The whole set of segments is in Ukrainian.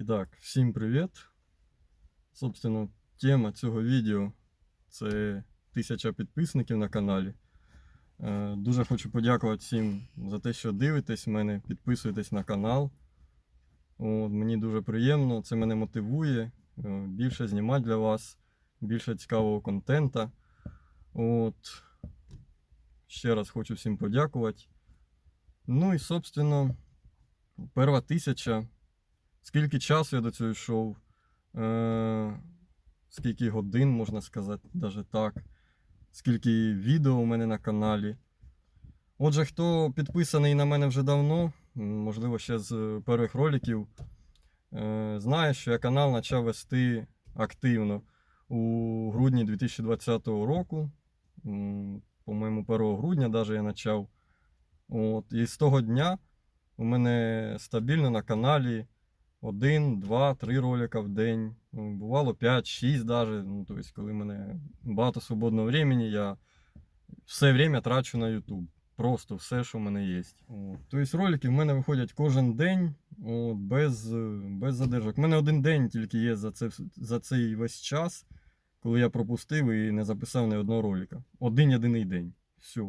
І так, всім привіт. Собственно, тема цього відео це тисяча підписників на каналі. Е, Дуже хочу подякувати всім за те, що дивитесь мене, підписуєтесь на канал. От, мені дуже приємно, це мене мотивує е, більше знімати для вас, більше цікавого контента. От. Ще раз хочу всім подякувати. Ну і, собственно, перша тисяча. Скільки часу я до цього йшов? Е, скільки годин, можна сказати, навіть так. Скільки відео у мене на каналі. Отже, хто підписаний на мене вже давно, можливо, ще з перших роликів, е, знає, що я канал почав вести активно у грудні 2020 року. По-моєму, 1 грудня навіть я почав. От, і з того дня у мене стабільно на каналі один, два, три ролика в день. Ну, Бувало 5-6 даже. Ну, тобто, коли мене багато свободного времени, я все время трачу на YouTube. Просто все, що в мене є. Тобто ролики в мене виходять кожен день, от, без, без задержок. У мене один день тільки є за, це, за цей весь час, коли я пропустив і не записав ні одного ролика. Один єдиний день. Все.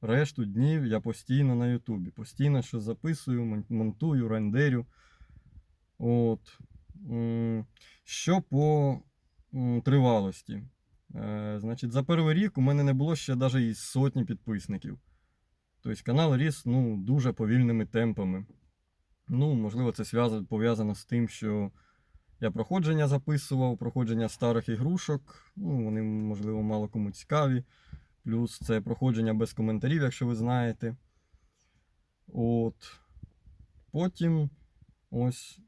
Решту днів я постійно на Ютубі. Постійно щось записую, монтую, рендерю. От. Що по тривалості? Е, Значить, за перший рік у мене не було ще навіть і сотні підписників. Тобто канал ріс ну, дуже повільними темпами. Ну, можливо, це пов'язано з тим, що я проходження записував, проходження старих ігрушок. Ну, вони, можливо, мало кому цікаві. Плюс це проходження без коментарів, якщо ви знаєте. От. Потім ось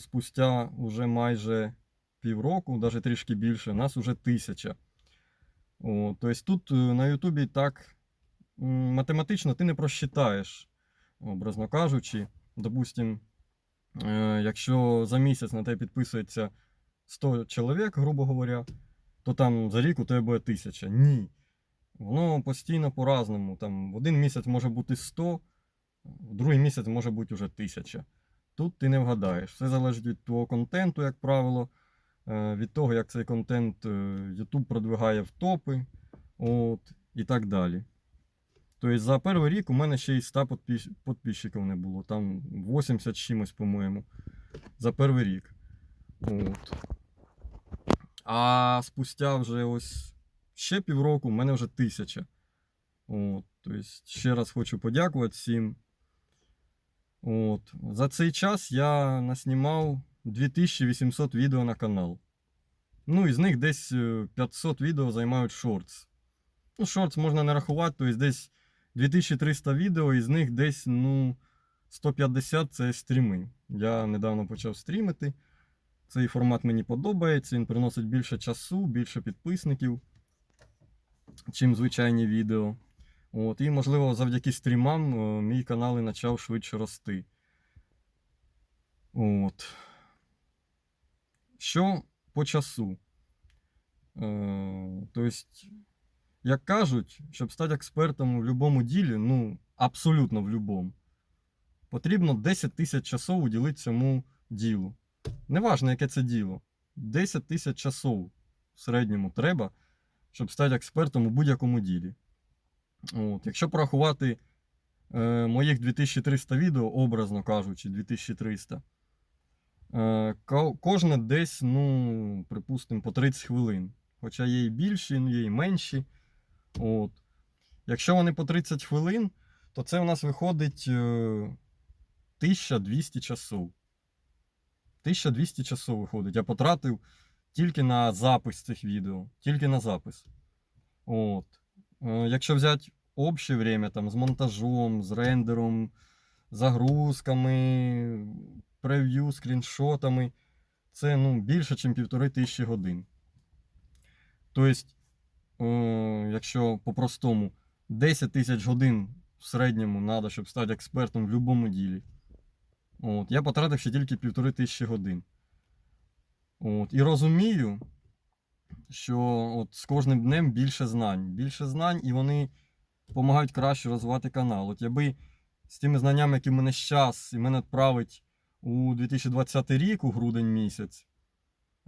спустя вже майже півроку, навіть трішки більше, нас уже тисяча. О, тобто тут е, на Ютубі так математично ти не просчитаєш, образно кажучи. Допустим, е, якщо за місяць на тебе підписується 100 чоловік, грубо говоря, то там за рік у тебе буде тисяча. Ні. Воно постійно по-разному. Там в один місяць може бути 100, в другий місяць може бути вже 1000. Тут ти не вгадаєш. Все залежить від твого контенту, як правило, е, від того, як цей контент е, YouTube продвигає в топи, от, і так далі. Тобто за перший рік у мене ще й 100 підпис- підписчиків не було. Там 80 чимось, по-моєму. За перший рік. От. А спустя вже ось ще півроку у мене вже тисяча. От, тобто, ще раз хочу подякувати всім. От. За цей час я наснімав 2800 відео на канал. Ну, із них десь е, 500 відео займають шортс. Ну, шортс можна не рахувати, тобто десь 2300 відео, із них десь ну, 150 це стріми. Я недавно почав стрімити. Цей формат мені подобається, він приносить більше часу, більше підписників, чим звичайні відео. От, і, можливо, завдяки стрімам е, мій канал і почав швидше рости. От. Що по часу? Е, тобто, як кажуть, щоб стати експертом в будь-якому ділі, ну, абсолютно в будь-якому, потрібно 10 тисяч часов уділити цьому ділу. Неважно, яке це діло. 10 тисяч часов в середньому треба, щоб стати експертом у будь-якому ділі. От, якщо порахувати е, моїх 2300 відео, образно кажучи, 2300, е, кожне десь, ну, припустимо, по 30 хвилин. Хоча є і більші, ну, є і менші. От. Якщо вони по 30 хвилин, то це у нас виходить е, 1200 часов. 1200 часов виходить. Я потратив тільки на запис цих відео. Тільки на запис. От. Е, Якщо взяти обще время там, з монтажом, з рендером, загрузками, прев'ю, скріншотами, це ну, більше, ніж півтори тисячі годин. Тобто, е, якщо по-простому 10 тисяч годин в середньому треба, щоб стати експертом в будь-якому ділі. От, я потратив ще тільки півтори тисячі годин. От, і розумію, що от з кожним днем більше знань. Більше знань, і вони допомагають краще розвивати канал. От якби з тими знаннями, які в мене зараз, і мене відправить у 2020 рік, у грудень місяць,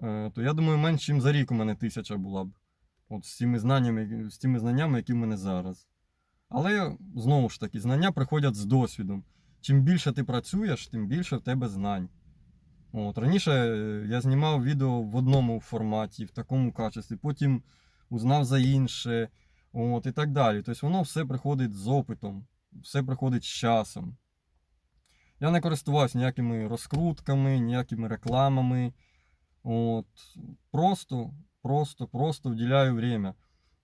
е, то я думаю, менш ніж за рік у мене тисяча була б. От з тими знаннями, з тими знаннями, які в мене зараз. Але знову ж таки, знання приходять з досвідом. Чим більше ти працюєш, тим більше в тебе знань. От, раніше е, я знімав відео в одному форматі, в такому качестві, потім узнав за інше, от, і так далі. Тобто воно все приходить з опитом, все приходить з часом. Я не користувався ніякими розкрутками, ніякими рекламами. От, просто, просто, просто вділяю время.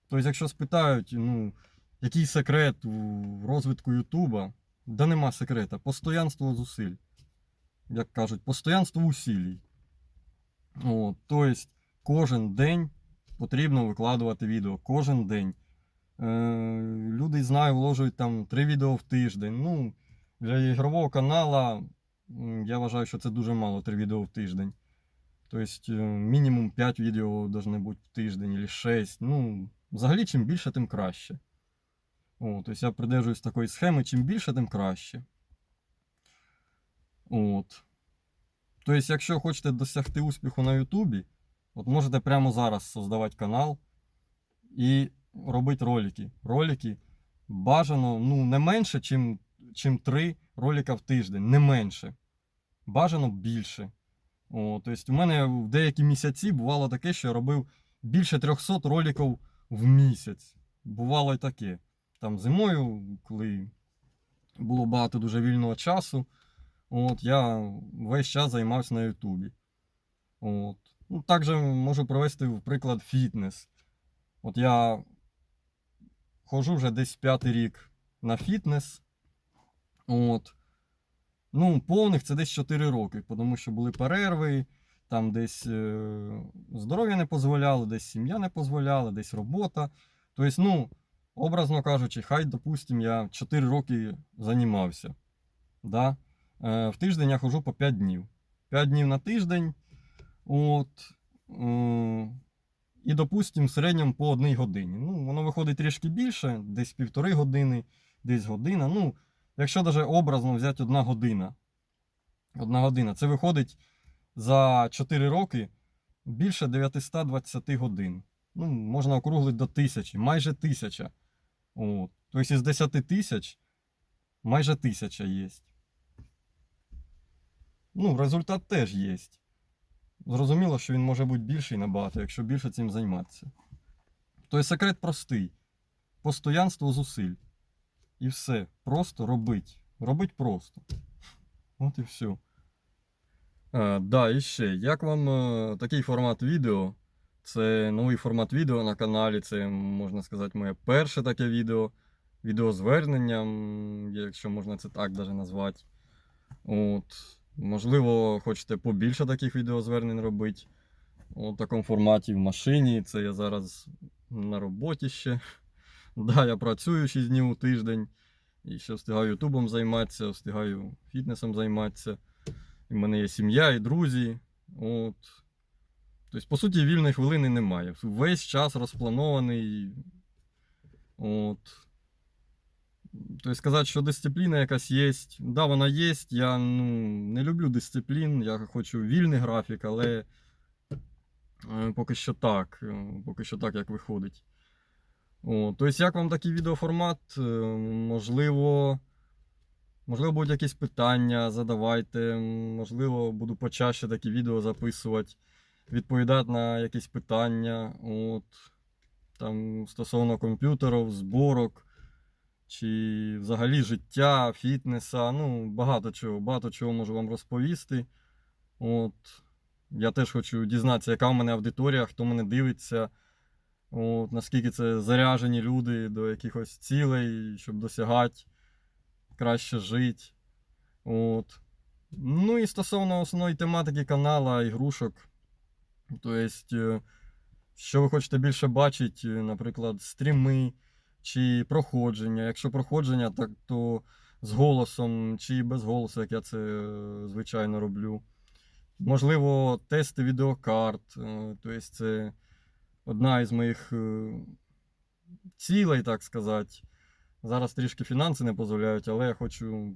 Тобто, якщо спитають, ну, який секрет в розвитку Ютуба, да нема секрета. Постоянство зусиль. Як кажуть, постоянство усилій. От, тобто, кожен день потрібно викладувати відео. Кожен день. Е, люди, знаю, вложують там 3 відео в тиждень. Ну, для ігрового канала я вважаю, що це дуже мало 3 відео в тиждень. Тобто, е, мінімум 5 відео должны бути в тиждень, або 6. Ну, взагалі, чим більше, тим краще. О, тобто я придержуюсь такої схеми, чим більше, тим краще. От. Тобто, якщо хочете досягти успіху на Ютубі, от можете прямо зараз создавати канал і робити ролики. Ролики бажано ну, не менше, чим, чим 3 ролика в тиждень. Не менше. Бажано більше. О, тобто, у мене в деякі місяці бувало таке, що я робив більше 300 роликів в місяць. Бувало і таке. Там зимою, коли було багато дуже вільного часу, от, я весь час займався на Ютубі. От. Ну, також можу привести в приклад фітнес. От я ходжу вже десь п'ятий рік на фітнес. От. Ну, повних це десь 4 роки, тому що були перерви, там десь е, здоров'я не дозволяло, десь сім'я не дозволяла, десь робота. Тобто, ну, образно кажучи, хай, допустим, я 4 роки займався. Да? Е, в тиждень я ходжу по 5 днів. 5 днів на тиждень. От, е, і, допустим, в середньому по одній годині. Ну, воно виходить трішки більше, десь півтори години, десь година. Ну, якщо навіть образно взяти одна година. Одна година. Це виходить за 4 роки більше 920 годин. Ну, можна округлити до тисячі, майже тисяча. Тобто із 10 тисяч майже тисяча є. Ну, результат теж є. Зрозуміло, що він може бути більший набагато, якщо більше цим займатися. Тобто секрет простий. Постоянство зусиль. І все. Просто робить. Робить просто. От і все. А, да, і ще. Як вам е, такий формат відео? Це новий формат відео на каналі. Це, можна сказати, моє перше таке відео. Відеозвернення, м, якщо можна це так даже назвати. От. Можливо, хочете побільше таких відеозвернень робити. У такому форматі в машині. Це я зараз на роботі ще. Да, я працюю 6 днів у тиждень. І ще встигаю ютубом займатися, встигаю фітнесом займатися. І в мене є сім'я і друзі. От. Тобто, по суті, вільної хвилини немає. Весь час розпланований. От. Тобто сказати, що дисципліна якась є. Да, вона є. Я ну, не люблю дисциплін, я хочу вільний графік, але е, поки що так. е, Поки що так, як виходить. О, тобто, як вам такий відеоформат? Е, Можливо, можливо, будуть якісь питання, задавайте. Можливо, буду почаще такі відео записувати, відповідати на якісь питання. От, там, стосовно комп'ютерів, зборок чи взагалі життя, фітнеса. Ну, багато чого, багато чого можу вам розповісти. От. Я теж хочу дізнатися, яка в мене аудиторія, хто мене дивиться. От, наскільки це заряжені люди до якихось цілей, щоб досягати, краще жити. От. Ну і стосовно основної тематики канала, ігрушок. Тобто, що ви хочете більше бачити, наприклад, стріми чи проходження. Якщо проходження, так то з голосом чи без голосу, як я це е, звичайно роблю. Можливо, тести відеокарт. Тобто, це одна із моїх е, цілей, так сказати. Зараз трішки фінанси не дозволяють, але я хочу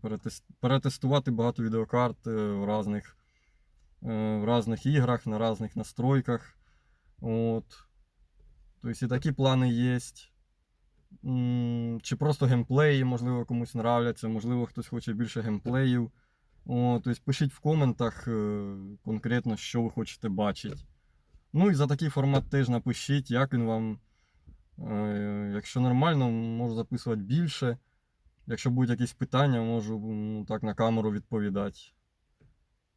перетестувати багато відеокарт в різних, в різних іграх, на різних настройках. От. Тобто і такі плани є. Чи просто геймплеї, можливо, комусь нравляться, можливо, хтось хоче більше геймплеїв. О, тобто пишіть в коментах е, конкретно, що ви хочете бачити. Ну і за такий формат теж напишіть, як він вам. Е, Якщо нормально, можу записувати більше. Якщо будуть якісь питання, можу ну, так на камеру відповідати.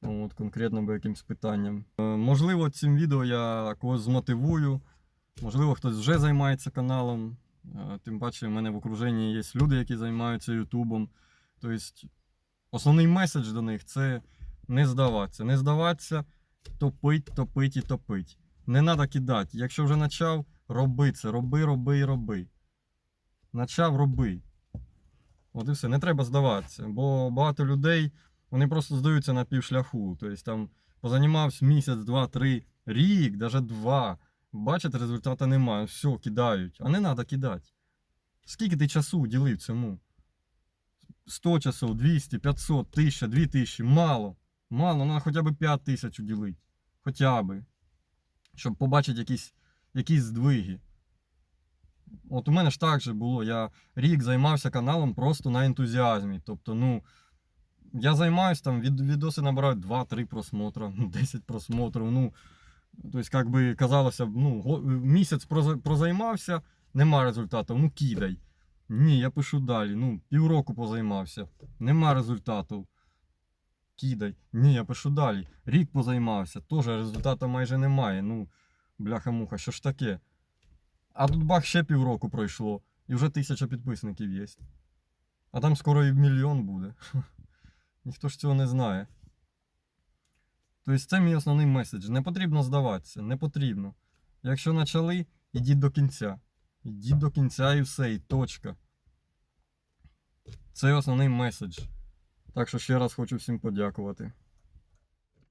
От, конкретно по якимсь питанням. Е, Можливо, цим відео я когось змотивую. Можливо, хтось вже займається каналом. Е, Тим паче, в мене в окруженні є люди, які займаються Ютубом. Тобто, основний меседж до них це не здаватися. Не здаватися, топить, топить і топить. Не треба кидати. Якщо вже почав, роби це. Роби, роби і роби. Начав, роби. От і все. Не треба здаватися. Бо багато людей вони просто здаються на півшляху. Тобто там позанімався місяць, два, три, рік, навіть два. Бачать, результату немає. Все, кидають. А не треба кидати. Скільки ти часу уділив цьому? 100 часов, 200, 500, 1000, 2000. Мало. Мало, треба хоча б 5 тисяч уділити. Хоча б. Щоб побачити якісь, якісь здвиги. От у мене ж так же було. Я рік займався каналом просто на ентузіазмі. Тобто, ну. Я займаюсь там, від, відоси набирають 2-3 просмотра, 10 просмотрів. Ну, тобто, як би казалося ну, місяць прозаймався, нема результату, ну кидай. Ні, я пишу далі. Ну, півроку позаймався, нема результату. Кидай. Ні, я пишу далі. Рік позаймався, теж результату майже немає. Ну, бляха-муха, що ж таке? А тут бах ще півроку пройшло, і вже тисяча підписників є. А там скоро і мільйон буде. Ніхто ж цього не знає. Тобто це мій основний меседж. Не потрібно здаватися, не потрібно. Якщо почали, ідіть до кінця. Ідіть до кінця і все, і точка. Це основний меседж. Так що ще раз хочу всім подякувати.